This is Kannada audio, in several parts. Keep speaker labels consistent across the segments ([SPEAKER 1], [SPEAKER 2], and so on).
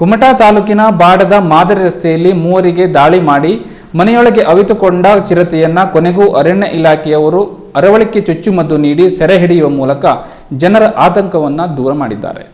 [SPEAKER 1] ಕುಮಟಾ ತಾಲೂಕಿನ ಬಾಡದ ಮಾದರಿ ರಸ್ತೆಯಲ್ಲಿ ಮೂವರಿಗೆ ದಾಳಿ ಮಾಡಿ ಮನೆಯೊಳಗೆ ಅವಿತುಕೊಂಡ ಚಿರತೆಯನ್ನ ಕೊನೆಗೂ ಅರಣ್ಯ ಇಲಾಖೆಯವರು ಅರವಳಿಕೆ ಚುಚ್ಚುಮದ್ದು ನೀಡಿ ಸೆರೆ ಹಿಡಿಯುವ ಮೂಲಕ ಜನರ ಆತಂಕವನ್ನ ದೂರ ಮಾಡಿದ್ದಾರೆ.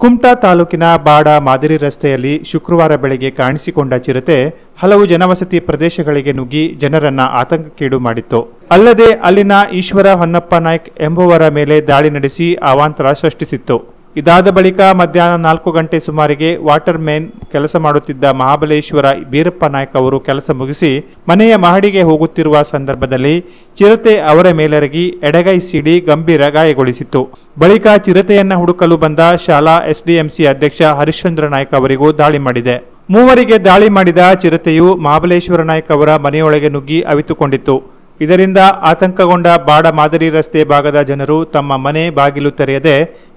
[SPEAKER 2] ಕುಮಟಾ ತಾಲೂಕಿನ ಬಾಡ ಮಾದರಿ ರಸ್ತೆಯಲ್ಲಿ ಶುಕ್ರವಾರ ಬೆಳಗ್ಗೆ ಕಾಣಿಸಿಕೊಂಡ ಚಿರತೆ ಹಲವು ಜನವಸತಿ ಪ್ರದೇಶಗಳಿಗೆ ನುಗ್ಗಿ ಜನರನ್ನ ಆತಂಕಕ್ಕೀಡು ಮಾಡಿತ್ತು. ಅಲ್ಲದೆ ಅಲ್ಲಿನ ಈಶ್ವರ ಹೊನ್ನಪ್ಪ ನಾಯ್ಕ್ ಎಂಬುವರ ಮೇಲೆ ದಾಳಿ ನಡೆಸಿ ಅವಾಂತರ ಸೃಷ್ಟಿಸಿತ್ತು. ಇದಾದ ಬಳಿಕ ಮಧ್ಯಾಹ್ನ ನಾಲ್ಕು ಗಂಟೆ ಸುಮಾರಿಗೆ ವಾಟರ್ ಮೇನ್ ಕೆಲಸ ಮಾಡುತ್ತಿದ್ದ ಮಹಾಬಲೇಶ್ವರ ಬೀರಪ್ಪ ನಾಯ್ಕ ಅವರು ಕೆಲಸ ಮುಗಿಸಿ ಮನೆಯ ಮಹಡಿಗೆ ಹೋಗುತ್ತಿರುವ ಸಂದರ್ಭದಲ್ಲಿ ಚಿರತೆ ಅವರ ಮೇಲೆರಗಿ ಎಡಗೈ ಸಿಡಿ ಗಂಭೀರ ಗಾಯಗೊಳಿಸಿತ್ತು. ಬಳಿಕ ಚಿರತೆಯನ್ನ ಹುಡುಕಲು ಬಂದ ಶಾಲಾ ಎಸ್ಡಿಎಂಸಿ ಅಧ್ಯಕ್ಷ ಹರಿಶ್ಚಂದ್ರ ನಾಯ್ಕ ಅವರಿಗೂ ದಾಳಿ ಮಾಡಿದೆ. ಮೂವರಿಗೆ ದಾಳಿ ಮಾಡಿದ ಚಿರತೆಯು ಮಹಾಬಲೇಶ್ವರ ನಾಯ್ಕ ಅವರ ಮನೆಯೊಳಗೆ ನುಗ್ಗಿ ಅವಿತುಕೊಂಡಿತ್ತು. ಇದರಿಂದ ಆತಂಕಗೊಂಡ ಬಾಡ ಮಾದರಿ ರಸ್ತೆ ಭಾಗದ ಜನರು ತಮ್ಮ ಮನೆ ಬಾಗಿಲು ತೆರೆಯದೆ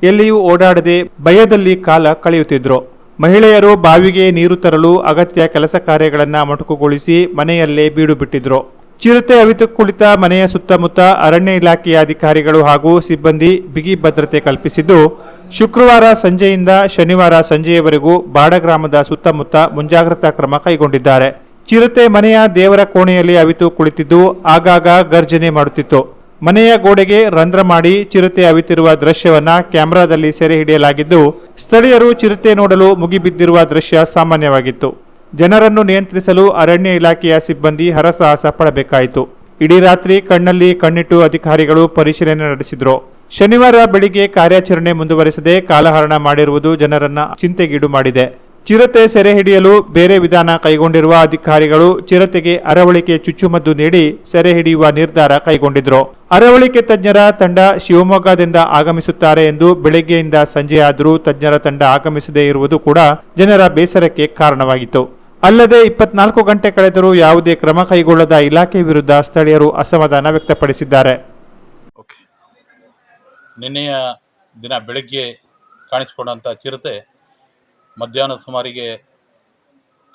[SPEAKER 2] ಎಲ್ಲಿಯೂ ಓಡಾಡದೆ ಭಯದಲ್ಲಿ ಕಾಲ ಕಳೆಯುತ್ತಿದ್ದರು ಮಹಿಳೆಯರು ಬಾವಿಗೆ ನೀರು ತರಲು ಅಗತ್ಯ ಕೆಲಸ ಕಾರ್ಯಗಳನ್ನು ಮೊಟಕುಗೊಳಿಸಿ ಮನೆಯಲ್ಲೇ ಬೀಡು ಬಿಟ್ಟಿದ್ರು. ಚಿರತೆ ಅವಿತು ಕುಳಿತ ಮನೆಯ ಸುತ್ತಮುತ್ತ ಅರಣ್ಯ ಇಲಾಖೆಯ ಅಧಿಕಾರಿಗಳು ಹಾಗೂ ಸಿಬ್ಬಂದಿ ಬಿಗಿ ಭದ್ರತೆ ಕಲ್ಪಿಸಿದ್ದು, ಶುಕ್ರವಾರ ಸಂಜೆಯಿಂದ ಶನಿವಾರ ಸಂಜೆಯವರೆಗೂ ಬಾಡ ಗ್ರಾಮದ ಸುತ್ತಮುತ್ತ ಮುಂಜಾಗ್ರತಾ ಕ್ರಮ ಕೈಗೊಂಡಿದ್ದಾರೆ. ಚಿರತೆ ಮನೆಯ ದೇವರ ಕೋಣೆಯಲ್ಲಿ ಅವಿತು ಕುಳಿತಿದ್ದು ಆಗಾಗ ಗರ್ಜನೆ ಮಾಡುತ್ತಿತ್ತು. ಮನೆಯ ಗೋಡೆಗೆ ರಂಧ್ರ ಮಾಡಿ ಚಿರತೆ ಅವಿತಿರುವ ದೃಶ್ಯವನ್ನ ಕ್ಯಾಮೆರಾದಲ್ಲಿ ಸೆರೆ ಹಿಡಿಯಲಾಗಿದ್ದು, ಸ್ಥಳೀಯರು ಚಿರತೆ ನೋಡಲು ಮುಗಿಬಿದ್ದಿರುವ ದೃಶ್ಯ ಸಾಮಾನ್ಯವಾಗಿತ್ತು. ಜನರನ್ನು ನಿಯಂತ್ರಿಸಲು ಅರಣ್ಯ ಇಲಾಖೆಯ ಸಿಬ್ಬಂದಿ ಹರಸಾಹಸ ಪಡಬೇಕಾಯಿತು. ಇಡೀ ರಾತ್ರಿ ಕಣ್ಣಲ್ಲಿ ಕಣ್ಣಿಟ್ಟು ಅಧಿಕಾರಿಗಳು ಪರಿಶೀಲನೆ ನಡೆಸಿದ್ರು. ಶನಿವಾರ ಬೆಳಿಗ್ಗೆ ಕಾರ್ಯಾಚರಣೆ ಮುಂದುವರೆಸದೆ ಕಾಲಹರಣ ಮಾಡಿರುವುದು ಜನರನ್ನ ಚಿಂತೆಗೀಡು ಮಾಡಿದೆ. ಚಿರತೆ ಸೆರೆ ಹಿಡಿಯಲು ಬೇರೆ ವಿಧಾನ ಕೈಗೊಂಡಿರುವ ಅಧಿಕಾರಿಗಳು ಚಿರತೆಗೆ ಅರವಳಿಕೆ ಚುಚ್ಚುಮದ್ದು ನೀಡಿ ಸೆರೆ ಹಿಡಿಯುವ ನಿರ್ಧಾರ ಕೈಗೊಂಡಿದ್ರು. ಅರವಳಿಕೆ ತಜ್ಞರ ತಂಡ ಶಿವಮೊಗ್ಗದಿಂದ ಆಗಮಿಸುತ್ತಾರೆ ಎಂದು ಬೆಳಗ್ಗೆಯಿಂದ ಸಂಜೆಯಾದರೂ ತಜ್ಞರ ತಂಡ ಆಗಮಿಸದೇ ಇರುವುದು ಕೂಡ ಜನರ ಬೇಸರಕ್ಕೆ ಕಾರಣವಾಗಿತ್ತು. ಅಲ್ಲದೆ ಇಪ್ಪತ್ನಾಲ್ಕು ಗಂಟೆ ಕಳೆದರೂ ಯಾವುದೇ ಕ್ರಮ ಕೈಗೊಳ್ಳದ ಇಲಾಖೆ ವಿರುದ್ಧ ಸ್ಥಳೀಯರು ಅಸಮಾಧಾನ ವ್ಯಕ್ತಪಡಿಸಿದ್ದಾರೆ.
[SPEAKER 3] ನಿನ್ನೆಯ ದಿನ ಬೆಳಗ್ಗೆ ಕಾಣಿಸಿಕೊಂಡಂಥ ಚಿರತೆ ಮಧ್ಯಾಹ್ನ ಸುಮಾರಿಗೆ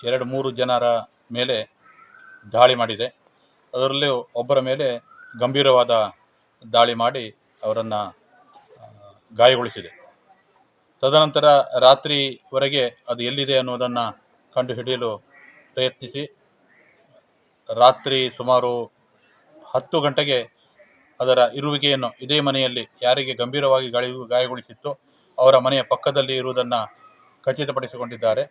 [SPEAKER 3] ಎರಡು ಮೂರು ಜನರ ಮೇಲೆ ದಾಳಿ ಮಾಡಿದೆ. ಅದರಲ್ಲೂ ಒಬ್ಬರ ಮೇಲೆ ಗಂಭೀರವಾದ ದಾಳಿ ಮಾಡಿ ಅವರನ್ನು ಗಾಯಗೊಳಿಸಿದೆ. ತದನಂತರ ರಾತ್ರಿವರೆಗೆ ಅದು ಎಲ್ಲಿದೆ ಅನ್ನೋದನ್ನು ಕಂಡುಹಿಡಿಯಲು ಪ್ರಯತ್ನಿಸಿ. ರಾತ್ರಿ ಸುಮಾರು ಹತ್ತು ಗಂಟೆಗೆ ಅದರ ಇರುವಿಕೆಯನ್ನು ಇದೇ ಮನೆಯಲ್ಲಿ ಯಾರಿಗೆ ಗಂಭೀರವಾಗಿ ಗಾಳಿ, ಗಾಯಗೊಳಿಸಿತ್ತು ಅವರ ಮನೆಯ ಪಕ್ಕದಲ್ಲಿ ಇರುವುದನ್ನು ಖಚಿತಪಡಿಸಿಕೊಂಡಿದ್ದಾರೆ.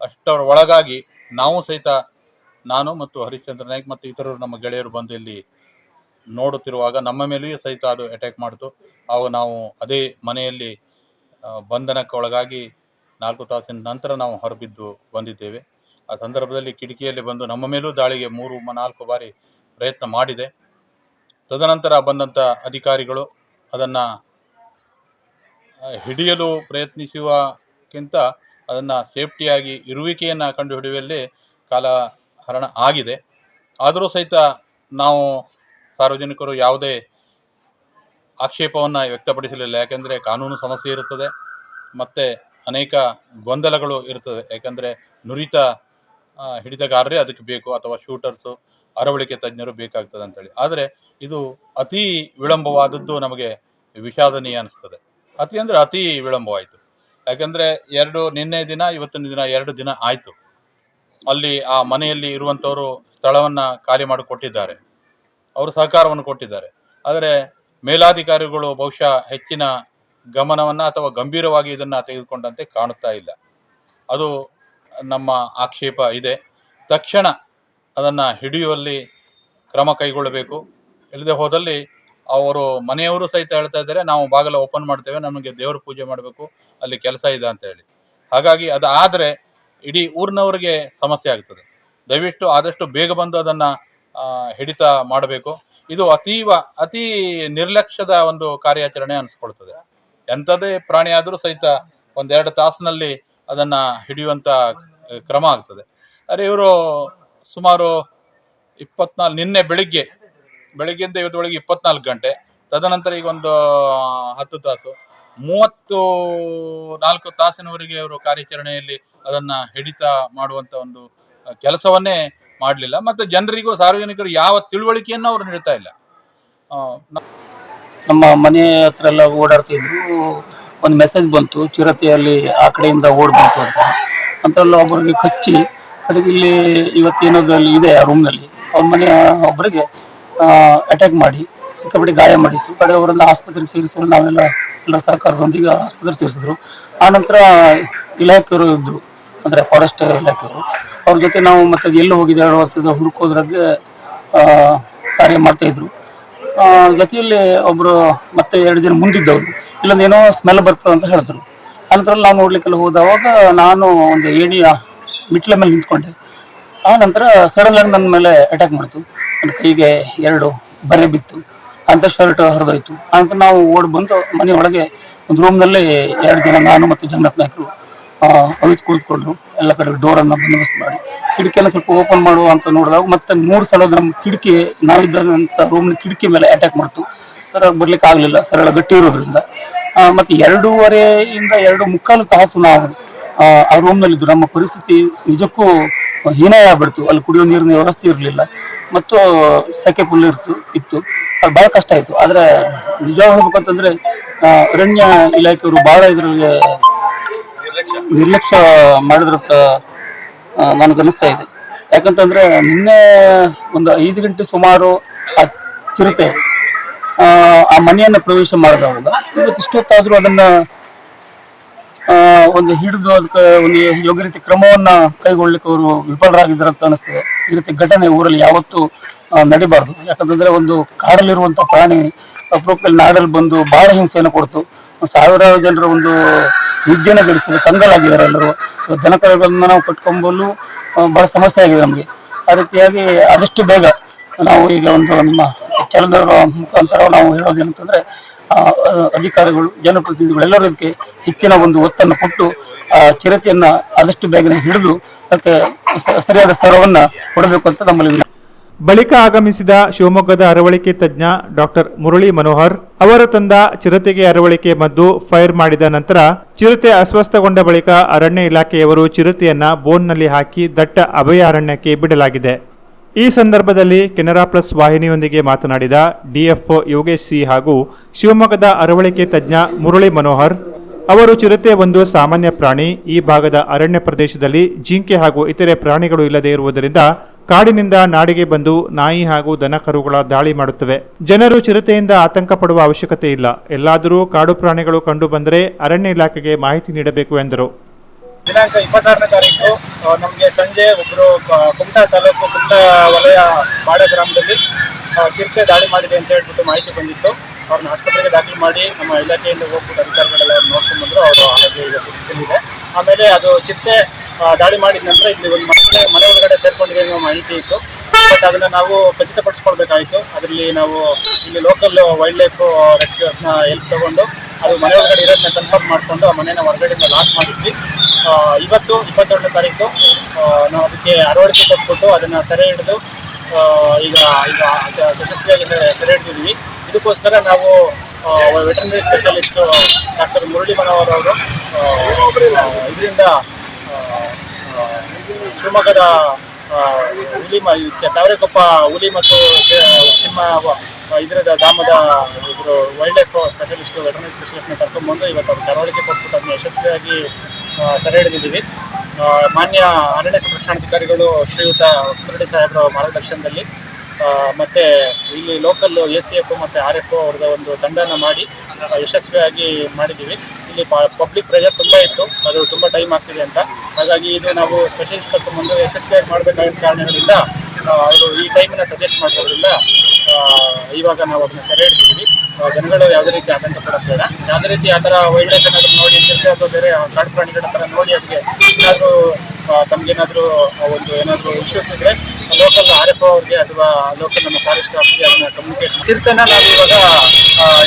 [SPEAKER 3] ಅಷ್ಟರ ಒಳಗಾಗಿ ನಾವು ಸಹಿತ ನಾನು ಮತ್ತು ಹರಿಶ್ಚಂದ್ರ ನಾಯ್ಕ್ ಮತ್ತು ಇತರರು ನಮ್ಮ ಗೆಳೆಯರು ಬಂದು ಇಲ್ಲಿ ನೋಡುತ್ತಿರುವಾಗ ನಮ್ಮ ಮೇಲೆಯೂ ಸಹಿತ ಅದು ಅಟ್ಯಾಕ್ ಮಾಡಿತು. ಆಗ ನಾವು ಅದೇ ಮನೆಯಲ್ಲಿ ಬಂಧನಕ್ಕೆ ಒಳಗಾಗಿ ನಾಲ್ಕು ತಾಸಿನ ನಂತರ ನಾವು ಹೊರಬಿದ್ದು ಬಂದಿದ್ದೇವೆ. ಆ ಸಂದರ್ಭದಲ್ಲಿ ಕಿಟಕಿಯಲ್ಲಿ ಬಂದು ನಮ್ಮ ಮೇಲೂ ದಾಳಿಗೆ ಮೂರು, ನಾಲ್ಕು ಬಾರಿ ಪ್ರಯತ್ನ ಮಾಡಿದೆ. ತದನಂತರ ಬಂದಂಥ ಅಧಿಕಾರಿಗಳು ಅದನ್ನು ಹಿಡಿಯಲು ಪ್ರಯತ್ನಿಸುವಕ್ಕಿಂತ ಅದನ್ನು ಸೇಫ್ಟಿಯಾಗಿ ಇರುವಿಕೆಯನ್ನು ಕಂಡುಹಿಡಿಯುವಲ್ಲಿ ಕಾಲ ಹರಣ ಆಗಿದೆ. ಆದರೂ ಸಹಿತ ನಾವು ಸಾರ್ವಜನಿಕರು ಯಾವುದೇ ಆಕ್ಷೇಪವನ್ನು ವ್ಯಕ್ತಪಡಿಸಲಿಲ್ಲ. ಯಾಕೆಂದರೆ ಕಾನೂನು ಸಮಸ್ಯೆ ಇರುತ್ತದೆ, ಮತ್ತು ಅನೇಕ ಗೊಂದಲಗಳು ಇರ್ತದೆ ಯಾಕೆಂದರೆ ನುರಿತ ಹಿಡಿತಗಾರರೇ ಅದಕ್ಕೆ ಬೇಕು, ಅಥವಾ ಶೂಟರ್ಸು, ಅರವಳಿಕೆ ತಜ್ಞರು ಬೇಕಾಗ್ತದೆ ಅಂತೇಳಿ. ಆದರೆ ಇದು ಅತಿ ವಿಳಂಬವಾದದ್ದು ನಮಗೆ ವಿಷಾದನೀಯ ಅನಿಸ್ತದೆ. ಅತಿ ಅಂದರೆ ಅತಿ ವಿಳಂಬವಾಯಿತು. ಯಾಕೆಂದರೆ ಎರಡು ನಿನ್ನೆ ದಿನ, ಇವತ್ತಿನ ದಿನ ಎರಡು ದಿನ ಆಯಿತು. ಅಲ್ಲಿ ಆ ಮನೆಯಲ್ಲಿ ಇರುವಂಥವರು ಸ್ಥಳವನ್ನು ಖಾಲಿ ಮಾಡಿಕೊಟ್ಟಿದ್ದಾರೆ ಅವರು ಸಹಕಾರವನ್ನು ಕೊಟ್ಟಿದ್ದಾರೆ. ಆದರೆ ಮೇಲಾಧಿಕಾರಿಗಳು ಬಹುಶಃ ಹೆಚ್ಚಿನ ಗಮನವನ್ನು ಅಥವಾ ಗಂಭೀರವಾಗಿ ಇದನ್ನು ತೆಗೆದುಕೊಂಡಂತೆ ಕಾಣುತ್ತಾ ಇಲ್ಲ. ಅದು ನಮ್ಮ ಆಕ್ಷೇಪ ಇದೆ. ತಕ್ಷಣ ಅದನ್ನು ಹಿಡಿಯುವಲ್ಲಿ ಕ್ರಮ ಕೈಗೊಳ್ಳಬೇಕು. ಇಲ್ಲದೆ ಹೋದಲ್ಲಿ ಅವರು ಮನೆಯವರು ಸಹಿತ ಹೇಳ್ತಾ ಇದ್ದಾರೆ, ನಾವು ಬಾಗಿಲ ಓಪನ್ ಮಾಡ್ತೇವೆ, ನಮಗೆ ದೇವರ ಪೂಜೆ ಮಾಡಬೇಕು, ಅಲ್ಲಿ ಕೆಲಸ ಇದೆ ಅಂತ ಹೇಳಿ. ಹಾಗಾಗಿ ಅದು ಆದರೆ ಇಡೀ ಊರಿನವ್ರಿಗೆ ಸಮಸ್ಯೆ ಆಗ್ತದೆ. ದಯವಿಟ್ಟು ಆದಷ್ಟು ಬೇಗ ಬಂದು ಅದನ್ನು ಹಿಡಿತ ಮಾಡಬೇಕು. ಇದು ಅತೀವ, ಅತಿ ನಿರ್ಲಕ್ಷ್ಯದ ಒಂದು ಕಾರ್ಯಾಚರಣೆ ಅನಿಸ್ಕೊಳ್ತದೆ. ಎಂಥದೇ ಪ್ರಾಣಿ ಆದರೂ ಸಹಿತ ಒಂದೆರಡು ತಾಸಿನಲ್ಲಿ ಅದನ್ನು ಹಿಡಿಯುವಂಥ ಕ್ರಮ ಆಗ್ತದೆ. ಅರೆ ಇವರು ಸುಮಾರು ಇಪ್ಪತ್ನಾಲ್ಕು ನಿನ್ನೆ ಬೆಳಿಗ್ಗೆ ಬೆಳಿಗ್ಗೆಯಿಂದ ಇವತ್ತೊಳಗೆ ಇಪ್ಪತ್ನಾಲ್ಕು ಗಂಟೆ. ತದನಂತರ ಈಗ ಒಂದು ಹತ್ತು ತಾಸು. ಮೂವತ್ತು, ನಾಲ್ಕು ತಾಸಿನವರೆಗೆ ಅವರು ಕಾರ್ಯಾಚರಣೆಯಲ್ಲಿ ಅದನ್ನ ಹಿಡಿತ ಮಾಡುವಂತ ಒಂದು ಕೆಲಸವನ್ನೇ ಮಾಡಲಿಲ್ಲ. ಮತ್ತೆ ಜನರಿಗೂ ಸಾರ್ವಜನಿಕರು ಯಾವ ತಿಳುವಳಿಕೆಯನ್ನು ಅವರು ನೀಡ್ತಾ ಇಲ್ಲ.
[SPEAKER 4] ನಮ್ಮ ಮನೆ ಹತ್ರ ಎಲ್ಲ ಓಡಾಡ್ತಿದ್ರು ಒಂದು ಮೆಸೇಜ್ ಬಂತು, ಚಿರತೆಯಲ್ಲಿ ಆ ಕಡೆಯಿಂದ ಓಡ್ ಬಂತು ಅಂತ. ಅಂತರಲ್ಲಿ ಒಬ್ಬರಿಗೆ ಕಚ್ಚಿ, ಕಡೆಗೆ ಇಲ್ಲಿ ಇವತ್ತೇನೋದಲ್ಲಿ ಇದೆ ಆ ರೂಮ್ನಲ್ಲಿ ಅವ್ರ ಮನೆಯ ಒಬ್ಬರಿಗೆ ಅಟ್ಯಾಕ್ ಮಾಡಿ, ಸಿಕ್ಕಾಪಟ್ಟೆ ಗಾಯ ಮಾಡಿತ್ತು. ಕಡೆ ಅವರೆಲ್ಲ ಆಸ್ಪತ್ರೆಗೆ ಸೇರಿಸಿದ್ರು, ನಾವೆಲ್ಲ ಎಲ್ಲ ಸರ್ಕಾರದೊಂದಿಗೆ ಆಸ್ಪತ್ರೆಗೆ ಸೇರಿಸಿದ್ರು. ಆನಂತರ ಇಲಾಖೆಯವರು ಇದ್ದರು ಅಂದರೆ ಫಾರೆಸ್ಟ್ ಇಲಾಖೆಯವರು. ಅವ್ರ ಜೊತೆ ನಾವು ಮತ್ತೆ ಎಲ್ಲಿ ಹೋಗಿದ್ದೆ ಎರಡು ವರ್ಷದ ಹುಡುಕೋದ್ರಾಗೆ ಕಾರ್ಯ ಮಾಡ್ತಾಯಿದ್ರು ಜೊತೆಯಲ್ಲಿ ಒಬ್ಬರು ಮತ್ತೆ ಎರಡು ದಿನ ಮುಂದಿದ್ದವರು, ಇಲ್ಲೊಂದು ಏನೋ ಸ್ಮೆಲ್ ಬರ್ತದೆ ಅಂತ ಹೇಳಿದ್ರು. ಅನಂತರ ನಾವು ನೋಡ್ಲಿಕ್ಕೆಲ್ಲ ಹೋದಾಗ ನಾನು ಒಂದು ಏಣಿಯ ಮಿಟ್ಲ ಮೇಲೆ ನಿಂತ್ಕೊಂಡೆ. ಆ ನಂತರ ಸಡನ್ ಆಗಿ ನನ್ನ ಮೇಲೆ ಅಟ್ಯಾಕ್ ಮಾಡ್ತು. ನನ್ನ ಕೈಗೆ ಎರಡು ಬರೆ ಬಿತ್ತು. ಅಂತ ಶರ್ಟ್ ಹರಿದೋಯ್ತು. ಅಂತ ನಾವು ಓಡಿ ಬಂದು ಮನೆ ಒಳಗೆ ಒಂದು ರೂಮ್ನಲ್ಲಿ ಎರಡು ದಿನ ನಾನು ಮತ್ತು ಜಗನ್ನಾಥ್ ನಾಯಕರು ಅವಿತ್ ಕುಳಿತುಕೊಂಡ್ರು. ಎಲ್ಲ ಕಡೆ ಡೋರನ್ನು ಬಂದೋಬಸ್ತ್ ಮಾಡಿ. ಕಿಟಕಿಯನ್ನು ಸ್ವಲ್ಪ ಓಪನ್ ಮಾಡುವ ಅಂತ ನೋಡಿದಾಗ ಮತ್ತೆ ಮೂರು ಸಲ ನಮ್ಮ ಕಿಟಕಿ, ನಾವಿದ್ದಂಥ ರೂಮ್ನ ಕಿಟಕಿ ಮೇಲೆ ಅಟ್ಯಾಕ್ ಮಾಡ್ತು. ಸರ್, ಬರ್ಲಿಕ್ಕೆ ಆಗಲಿಲ್ಲ. ಸರಳ ಗಟ್ಟಿ ಇರೋದ್ರಿಂದ. ಮತ್ತು ಎರಡೂವರೆಯಿಂದ ಎರಡು ಮುಕ್ಕಾಲು ತಾಸು ನಾವು, ಆ ರೂಮ್ನಲ್ಲಿದ್ದು ನಮ್ಮ ಪರಿಸ್ಥಿತಿ ನಿಜಕ್ಕೂ ಹೀನಾಯ ಆಗ್ಬಿಡ್ತು ಅಲ್ಲಿ ಕುಡಿಯೋ ನೀರಿನ ವ್ಯವಸ್ಥೆ ಇರಲಿಲ್ಲ. ಮತ್ತು ಸೆಕೆ ಫುಲ್ ಇರ್ತು ಇತ್ತು. ಅದು ಭಾಳ ಕಷ್ಟ ಆಯಿತು. ಆದರೆ ನಿಜ ಹೇಳ್ಬೇಕಂತಂದ್ರೆ ಅರಣ್ಯ ಇಲಾಖೆಯವರು ಭಾಳ ಇದ್ರಿಗೆ ನಿರ್ಲಕ್ಷ್ಯ ಮಾಡಿದ್ರಂತ ಅನಿಸ್ತಾ ಇದೆ. ಯಾಕಂತಂದ್ರೆ ನಿನ್ನೆ ಒಂದು ಐದು ಗಂಟೆ ಸುಮಾರು ಆ ಚಿರತೆ ಆ, ಮನೆಯನ್ನು ಪ್ರವೇಶ ಮಾಡಿದಾಗ ಇವತ್ತು ಅದನ್ನು ಒಂದು ಹಿಡಿದು ಅದಕ್ಕೆ ಒಂದು ಯೋಗ್ಯ ರೀತಿ ಕ್ರಮವನ್ನ ಕೈಗೊಳ್ಳಲಿಕ್ಕೆ ಅವರು ವಿಫಲರಾಗಿದ್ದಾರೆ ಅಂತ ಅನಿಸ್ತದೆ. ಈ ರೀತಿ ಘಟನೆ ಊರಲ್ಲಿ ಯಾವತ್ತೂ ನಡಿಬಾರದು. ಯಾಕಂತಂದ್ರೆ ಒಂದು ಕಾಡಲ್ಲಿರುವಂತ ಪ್ರಾಣಿ ಅಪರೂಪದಲ್ಲಿ ನಾಡಲ್ಲಿ ಬಂದು ಬಹಳ ಹಿಂಸೆಯನ್ನು ಕೊಡ್ತು. ಸಾವಿರಾರು ಜನರ ಒಂದು ವಿದ್ಯೆನ ಗಳಿಸಿದೆ, ಕಂಗಲಾಗಿದ್ದಾರೆ ಎಲ್ಲರೂ. ದನಕರಗಳನ್ನ ನಾವು ಕಟ್ಕೊಂಬಲು ಬಹಳ ಸಮಸ್ಯೆ ಆಗಿದೆ ನಮಗೆ. ಆ ರೀತಿಯಾಗಿ ಆದಷ್ಟು ಬೇಗ ನಾವು ಈಗ ಒಂದು ನಮ್ಮ ಚಲನರ ಮುಖಾಂತರ ನಾವು ಹೇಳೋದೇನಂತಂದ್ರೆ ಅಧಿಕಾರಿಗಳು, ಜನಪ್ರತಿನಿಧಿಗಳು ಎಲ್ಲರೂ ಇದಕ್ಕೆ ಹೆಚ್ಚಿನ ಒಂದು ಒತ್ತನ್ನು ಕೊಟ್ಟು ಚಿರತೆಯನ್ನ ಆದಷ್ಟು ಬೇಗನೆ ಹಿಡಿದು ಅದಕ್ಕೆ ಸರಿಯಾದ ಸ್ಥಳವನ್ನ ಕೊಡಬೇಕು ಅಂತ ನಮ್ಮಲ್ಲಿ.
[SPEAKER 2] ಬಳಿಕ ಆಗಮಿಸಿದ ಶಿವಮೊಗ್ಗದ ಅರವಳಿಕೆ ತಜ್ಞ ಡಾಕ್ಟರ್ ಮುರಳಿ ಮನೋಹರ್ ಅವರ ತಂದ ಚಿರತೆಗೆ ಅರವಳಿಕೆ ಮದ್ದು ಫೈರ್ ಮಾಡಿದ ನಂತರ ಚಿರತೆ ಅಸ್ವಸ್ಥಗೊಂಡ ಬಳಿಕ ಅರಣ್ಯ ಇಲಾಖೆಯವರು ಚಿರತೆಯನ್ನ ಬೋನ್ನಲ್ಲಿ ಹಾಕಿ ದಟ್ಟ ಅಭಯಾರಣ್ಯಕ್ಕೆ ಬಿಡಲಾಗಿದೆ ಈ ಸಂದರ್ಭದಲ್ಲಿ ಕೆನರಾ ಪ್ಲಸ್ ವಾಹಿನಿಯೊಂದಿಗೆ ಮಾತನಾಡಿದ ಡಿಎಫ್ಒ ಯೋಗೇಶ್ ಸಿ ಹಾಗೂ ಶಿವಮೊಗ್ಗದ ಅರವಳಿಕೆ ತಜ್ಞ ಮುರಳಿ ಮನೋಹರ್, ಅವರು ಚಿರತೆ ಒಂದು ಸಾಮಾನ್ಯ ಪ್ರಾಣಿ, ಈ ಭಾಗದ ಅರಣ್ಯ ಪ್ರದೇಶದಲ್ಲಿ ಜಿಂಕೆ ಹಾಗೂ ಇತರೆ ಪ್ರಾಣಿಗಳು ಇಲ್ಲದೇ ಇರುವುದರಿಂದ ಕಾಡಿನಿಂದ ನಾಡಿಗೆ ಬಂದು ನಾಯಿ ಹಾಗೂ ದನಕರುಗಳ ದಾಳಿ ಮಾಡುತ್ತವೆ. ಜನರು ಚಿರತೆಯಿಂದ ಆತಂಕ ಪಡುವ ಅವಶ್ಯಕತೆ ಇಲ್ಲ. ಎಲ್ಲಾದರೂ ಕಾಡು ಪ್ರಾಣಿಗಳು ಕಂಡು ಬಂದರೆ ಅರಣ್ಯ ಇಲಾಖೆಗೆ ಮಾಹಿತಿ ನೀಡಬೇಕು ಎಂದರು.
[SPEAKER 5] ದಿನಾಂಕ ಇಪ್ಪತ್ತಾರನೇ ತಾರೀಕು ನಮಗೆ ಸಂಜೆ ಒಬ್ಬರು ಕುಮಟಾ ತಾಲೂಕು ಕುಮಟಾ ವಲಯ ಬಾಡ ಗ್ರಾಮದಲ್ಲಿ ಚಿರತೆ ದಾಳಿ ಮಾಡಿದೆ ಅಂತ ಹೇಳ್ಬಿಟ್ಟು ಮಾಹಿತಿ ಬಂದಿತ್ತು. ಅವ್ರನ್ನ ಆಸ್ಪತ್ರೆಗೆ ದಾಖಲು ಮಾಡಿ, ನಮ್ಮ ಇಲಾಖೆಯಿಂದ ಹೋಗ್ಬಿಟ್ಟು ಅಧಿಕಾರಿಗಳೆಲ್ಲ ನೋಡ್ಕೊಂಡು ಬಂದರು. ಅವರು ಆರೋಗ್ಯ ಈಗ ಸುಸ್ಥಿತಿಯಲ್ಲಿದೆ ಆಮೇಲೆ ಅದು ಚಿರತೆ ದಾಳಿ ಮಾಡಿದ ನಂತರ ಇಲ್ಲಿ ಒಂದು ಮನೆ ಮನೆ ಒಳಗಡೆ ಸೇರ್ಕೊಂಡಿದೆ ಅನ್ನೋ ಮಾಹಿತಿ ಇತ್ತು. ಬಟ್ ಅದನ್ನು ನಾವು ಖಚಿತಪಡಿಸ್ಕೊಳ್ಬೇಕಾಯಿತು. ಅದರಲ್ಲಿ ನಾವು ಇಲ್ಲಿ ಲೋಕಲ್ ವೈಲ್ಡ್ ಲೈಫ್ ರೆಸ್ಕ್ಯೂರ್ಸ್ನ ಹೆಲ್ಪ್ ತಗೊಂಡು ಅದು ಮನೆ ಒಳಗಡೆ ಇರೋದನ್ನ ಕನ್ಫರ್ಮ್ ಮಾಡಿಕೊಂಡು ಆ ಮನೆನ ಹೊರಗಡೆಯಿಂದ ಲಾಕ್ ಮಾಡಿದ್ವಿ. ಇವತ್ತು ಇಪ್ಪತ್ತೆರಡನೇ ತಾರೀಕು ನಾವು ಅದಕ್ಕೆ ಅರವಳಿಕೆ ಕೊಟ್ಬಿಟ್ಟು ಅದನ್ನು ಸೆರೆ ಹಿಡಿದು ಈಗ ಈಗ ಯಶಸ್ವಿಯಾಗಿ ಸೆರೆ ಹಿಡಿದಿದ್ವಿ. ಇದಕ್ಕೋಸ್ಕರ ನಾವು veterinary specialist, doctor Murali Manohar ಅವರು ಇದರಿಂದ ಶಿವಮೊಗ್ಗದ ಹುಲಿ ತಾವರೆಕೊಪ್ಪ ಹುಲಿ ಮತ್ತು ಸಿಂಹ ಇದರದ ಧಾಮದ ಇವರು ವೈಲ್ಡ್ ಲೈಫ್ ಸ್ಪೆಷಲಿಸ್ಟ್ ವೆಟರ್ನರಿ ಸ್ಪೆಷಲಿಸ್ಟ್ನ ಕರ್ಕೊಂಡ್ಬಂದು ಇವತ್ತು ಅವ್ರ ಕರಾವಳಿಗೆ ಕೊಟ್ಬಿಟ್ಟು ಅದನ್ನ ಯಶಸ್ವಿಯಾಗಿ ಸೆರೆ ಹಿಡಿದಿದ್ದೀವಿ. ಮಾನ್ಯ ಅರಣ್ಯ ಸಂರಕ್ಷಣಾಧಿಕಾರಿಗಳು ಶ್ರೀಯುತ ಹೊಸಮರಡಿ ಸಾಹೇಬರ ಮಾರ್ಗದರ್ಶನದಲ್ಲಿ ಮತ್ತೆ ಇಲ್ಲಿ ಲೋಕಲ್ ಎ ಸಿ ಎಫ್ ಮತ್ತು ಆರ್ ಎಫ್ ಅವ್ರದ ಒಂದು ತಂಡನ ಮಾಡಿ ಯಶಸ್ವಿಯಾಗಿ ಮಾಡಿದ್ದೀವಿ. ಇಲ್ಲಿ ಪಬ್ಲಿಕ್ ಪ್ರೆಷರ್ ತುಂಬ ಇತ್ತು. ಅದು ತುಂಬ ಟೈಮ್ ಆಗ್ತಿದೆ ಅಂತ. ಹಾಗಾಗಿ ಇದು ನಾವು ಸ್ಪೆಷಲಿಸ್ಟ್ ಕರ್ಕೊಂಡ್ಬಂದು ಯಶಸ್ವಿಯಾಗಿ ಮಾಡಬೇಕಾದ ಕಾರಣಗಳಿಂದ ಅವರು ಈ ಟೈಮನ್ನ ಸಜೆಸ್ಟ್ ಮಾಡೋದ್ರಿಂದ ಆ, ಇವಾಗ ನಾವು ಅದನ್ನ ಸೆರೆ ಜನಗಳು ಯಾವುದೇ ರೀತಿ ಆತಂಕ ಪಡೋದು ಬೇಡ ಯಾವುದೇ ರೀತಿ ಆ ಥರ ವೈಲ್ಡ್ ಲೈಫ್ ಏನಾದರೂ ನೋಡಿ ಅಥವಾ ಬೇರೆ ಕಾಡು ಪ್ರಾಣಿಗಳ ಥರ ನೋಡಿ ಅದಕ್ಕೆ ಏನಾದರೂ ತಮಗೇನಾದರೂ ಒಂದು ಏನಾದರೂ ಇಶ್ಯೂಸ್ ಇದ್ದರೆ ಲೋಕಲ್ ಆರ್ ಎಫ್ ಅವ್ರಿಗೆ ಅಥವಾ ಲೋಕಲ್ ನಮ್ಮ ಫಾರೆಸ್ಟ್ ಆಫೀಸ್ಗೆ ಅದನ್ನ ಕಮ್ಯುನಿಕೇಟ್ ಚಿರತನ ನಾವು ಇವಾಗ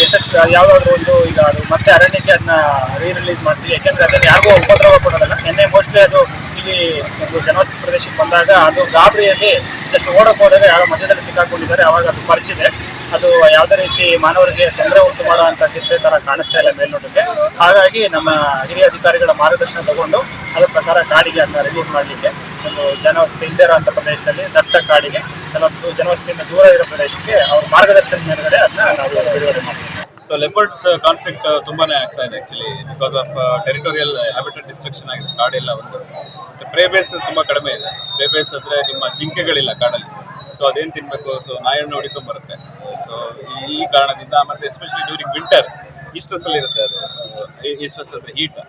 [SPEAKER 5] ಯಶಸ್ ಯಾವುದಾದ್ರೂ ಒಂದು ಈಗ ಅದು ಮತ್ತೆ ಅರಣ್ಯಕ್ಕೆ ಅದನ್ನ ರೀ ರಿಲೀಸ್ ಮಾಡ್ತೀವಿ. ಯಾಕೆಂದ್ರೆ ಅದನ್ನ ಯಾರಿಗೂ ಉಪದ್ರವ ಕೊಡೋದಲ್ಲ. ನಿನ್ನೆ ಮೋಸ್ಟ್ಲಿ ಅದು ಇಲ್ಲಿ ಒಂದು ಜನವಸತಿ ಪ್ರದೇಶಕ್ಕೆ ಬಂದಾಗ ಅದು ಗಾಬರಿಯಲ್ಲಿ ಜಸ್ಟ್ ಓಡಕ್ಕೆ ಹೋದರೆ ಯಾರೋ ಮಧ್ಯದಲ್ಲಿ ಸಿಕ್ಕಾಕೊಂಡಿದ್ದಾರೆ. ಅವಾಗ ಅದು ಪರಿಚಿದೆ. ಅದು ಯಾವುದೇ ರೀತಿ ಮಾನವರಿಗೆ ತೊಂದರೆ ಉಂಟು ಮಾಡುವಂತ ಚಿತ್ರ ತರ ಕಾಣಿಸ್ತಾ ಇಲ್ಲ ಮೇಲ್ನೋಟಕ್ಕೆ. ಹಾಗಾಗಿ ನಮ್ಮ ಹಿರಿಯ ಅಧಿಕಾರಿಗಳ ಮಾರ್ಗದರ್ಶನ ತಗೊಂಡು ಅದರ ಪ್ರಕಾರ ಕಾಡಿಗೆ ಅದನ್ನ ರಿಲೀಸ್ ಮಾಡಲಿಕ್ಕೆ ಒಂದು ಜನವಸತಿ ಇಲ್ಲದೆ ಇರುವಂತ ಪ್ರದೇಶದಲ್ಲಿ ದಟ್ಟ ಕಾಡಿಗೆ, ಕೆಲವೊಂದು ಜನವಸತಿಯಿಂದ ದೂರ ಇರೋ ಪ್ರದೇಶಕ್ಕೆ ಅವ್ರ ಮಾರ್ಗದರ್ಶನದ ಮೇಲ್ಗಡೆ ಅದನ್ನ ನಾವು ಬಿಡುಗಡೆ ಮಾಡ್ತೀವಿ.
[SPEAKER 6] ಸೊ ಲೆಪರ್ಡ್ಸ್ ಕಾನ್ಫ್ಲಿಕ್ಟ್ ತುಂಬಾನೇ ಆಗ್ತಾ ಇದೆ actually because of territorial habitat destruction ಆಗಿದೆ ಕಾಡೆಲ್ಲ ಒಂದು. ಪ್ರೇ ಬೇಸ್ ತುಂಬಾ ಕಡಿಮೆ ಇದೆ. ಪ್ರೇ ಬೇಸ್ ಅಂದ್ರೆ ನಿಮ್ಮ ಜಿಂಕೆಗಳಿಲ್ಲ ಕಾಡಲ್ಲಿ. ಸೊ ಅದೇನು ತಿನ್ಬೇಕು? ಸೊ ನಾಯನ್ನು ನೋಡಿಕೊಂಡು ಬರುತ್ತೆ ಸೊ ಈ ಕಾರಣದಿಂದ ಮತ್ತೆ ಎಸ್ಪೆಷಲಿ ಡ್ಯೂರಿಂಗ್ ವಿಂಟರ್ ಅಲ್ಲಿ ಇರುತ್ತೆ ಅದು. ಈಸ್ಟ್ರಸ್ ಅಂದರೆ heat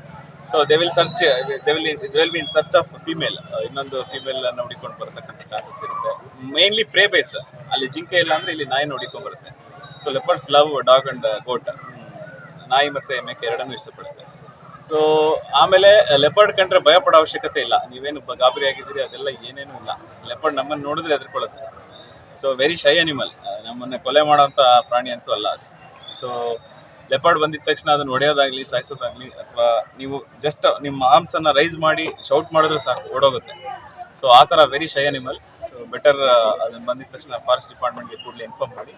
[SPEAKER 6] so they will search they will they will be in search of female ಇನ್ನೊಂದು ಫಿಮೇಲ್ ಅನ್ನು ಹುಡಿಕೊಂಡು ಬರತಕ್ಕಂಥ ಚಾನ್ಸಸ್ ಇರುತ್ತೆ. ಮೇನ್ಲಿ ಪ್ರೇ ಬೇಸ್ ಅಲ್ಲಿ ಜಿಂಕೆ ಇಲ್ಲ ಅಂದ್ರೆ ಇಲ್ಲಿ ನಾಯಿ ನೋಡಿಕೊಂಡು ಬರುತ್ತೆ so leopards love dog and goat ನಾಯಿ ಮತ್ತೆ ಮೇಕೆ ಎರಡನ್ನೂ ಇಷ್ಟಪಡುತ್ತೆ. ಸೊ ಆಮೇಲೆ ಲೆಪರ್ಡ್ ಕಂಡ್ರೆ ಭಯ ಪಡೋ ಅವಶ್ಯಕತೆ ಇಲ್ಲ. ನೀವೇನು ಗಾಬರಿ ಆಗಿದ್ದೀರಿ, ಅದೆಲ್ಲ ಏನೇನು ಇಲ್ಲ. ಲೆಪರ್ಡ್ ನಮ್ಮನ್ನು ನೋಡಿದ್ರೆ ಹೆದರ್ಕೊಳ್ಳುತ್ತೆ. ಸೊ ವೆರಿ ಶೈ ಅನಿಮಲ್ ನಮ್ಮನ್ನ ಕೊಲೆ ಮಾಡೋಂಥ ಪ್ರಾಣಿ ಅಂತೂ ಅಲ್ಲ ಅದು. ಸೊ ಲೆಪರ್ಡ್ ಬಂದಿದ ತಕ್ಷಣ ಅದನ್ನು ಒಡೆಯೋದಾಗ್ಲಿ ಸಾಯಿಸೋದಾಗ್ಲಿ, ಅಥವಾ ನೀವು ಜಸ್ಟ್ ನಿಮ್ಮ ಆರ್ಮ್ಸನ್ನು ರೈಸ್ ಮಾಡಿ ಶೌಟ್ ಮಾಡಿದ್ರು ಸಾಕು, ಓಡೋಗುತ್ತೆ. ಸೊ ಆ ಥರ very shy animal so better ಅದನ್ನು ಬಂದಿದ ತಕ್ಷಣ ಫಾರೆಸ್ಟ್ ಡಿಪಾರ್ಟ್ಮೆಂಟ್ಗೆ ಕೂಡಲೇ ಇನ್ಫಾರ್ಮ್ ಮಾಡಿ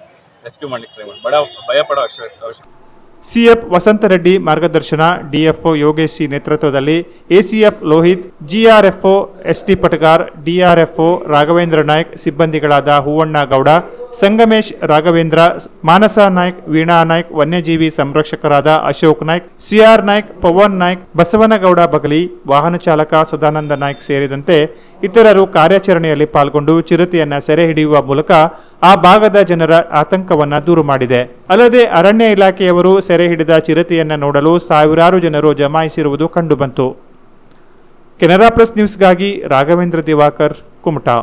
[SPEAKER 6] ರೆಸ್ಕ್ಯೂ ಮಾಡಲಿಕ್ಕೆ ಟ್ರೈ ಮಾಡಿ. ಬಡ, ಭಯ ಪಡೋ ಅವಶ್ಯಕತೆ ಅವಶ್ಯಕ
[SPEAKER 2] ಸಿಎಫ್ ವಸಂತ ರೆಡ್ಡಿ ಮಾರ್ಗದರ್ಶನ, ಡಿಎಫ್ಒ ಯೋಗೇಶ್ ಸಿ ನೇತೃತ್ವದಲ್ಲಿ ACF Lohith, GRFO ST Patagar, DRFO Raghavendra Naik ಸಿಬ್ಬಂದಿಗಳಾದ Huvanna Gowda, Sangamesh Raghavendra, Manasa Naik, Veena Naik, ವನ್ಯಜೀವಿ ಸಂರಕ್ಷಕರಾದ ಅಶೋಕ್ ನಾಯ್ಕ್, ಸಿಆರ್ ನಾಯ್ಕ್, ಪವನ್ ನಾಯ್ಕ್, ಬಸವನಗೌಡ ಬಗಲಿ, ವಾಹನ ಚಾಲಕ ಸದಾನಂದ ನಾಯ್ಕ್ ಸೇರಿದಂತೆ ಇತರರು ಕಾರ್ಯಾಚರಣೆಯಲ್ಲಿ ಪಾಲ್ಗೊಂಡು ಚಿರತೆಯನ್ನು ಸೆರೆ ಹಿಡಿಯುವ ಮೂಲಕ ಆ ಭಾಗದ ಜನರ ಆತಂಕವನ್ನ ದೂರು ಮಾಡಿದೆ. ಅಲ್ಲದೆ ಅರಣ್ಯ ಇಲಾಖೆಯವರು ಸೆರೆ ಹಿಡಿದ ಚಿರತೆಯನ್ನು ನೋಡಲು ಸಾವಿರಾರು ಜನರು ಜಮಾಯಿಸಿರುವುದು ಕಂಡುಬಂತು. ಕೆನರಾ ಪ್ರೆಸ್ ನ್ಯೂಸ್ಗಾಗಿ ರಾಘವೇಂದ್ರ ದಿವಾಕರ್ ಕುಮಟಾ.